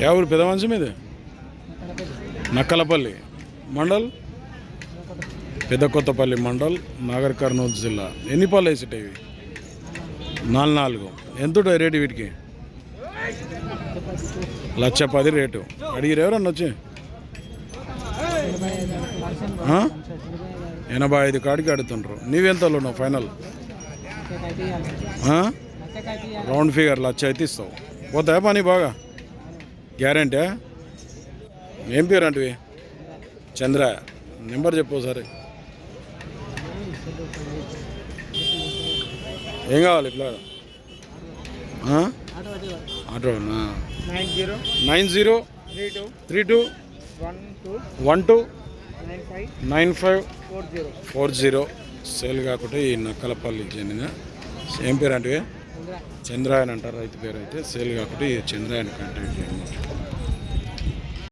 Yeah ఊరు పెద్ద మనిషి నక్కలపల్లి మండల్ పెద్ద కొత్తపల్లి మండల్ నాగర్ కర్నూలు జిల్లా ఎన్ని పళ్ళు వేసిటాయి ఇవి నాలుగు నాలుగు ఎంత రేటు వీటికి లక్ష పది రేటు అడిగిరు ఎవరన్నా వచ్చి ఎనభై ఐదు కాడికి అడుగుతుండ్రు నీవెంతలో ఉన్నావు ఫైనల్ రౌండ్ ఫిగర్ లక్ష అయితే ఇస్తావు పోతాయా పని బాగా గ్యారంటీ? ఏం పేరు అంటే చంద్ర నెంబర్ చెప్పు సరే ఏం కావాలి ఇట్లా? ఆటోనా nine zero. Nine zero. Three two. One two. Nine five. Nine five. Four zero. Four zero. Sale కాకుండా ఈ నక్కలపల్లికి చెందిన ఏం పేరు అంటే చంద్రాయన్. అంటారు రైతు పేరు అయితే సేల్ కాబట్టి ఈ చంద్రాయన్ కాంటాక్ట్ చేయండి.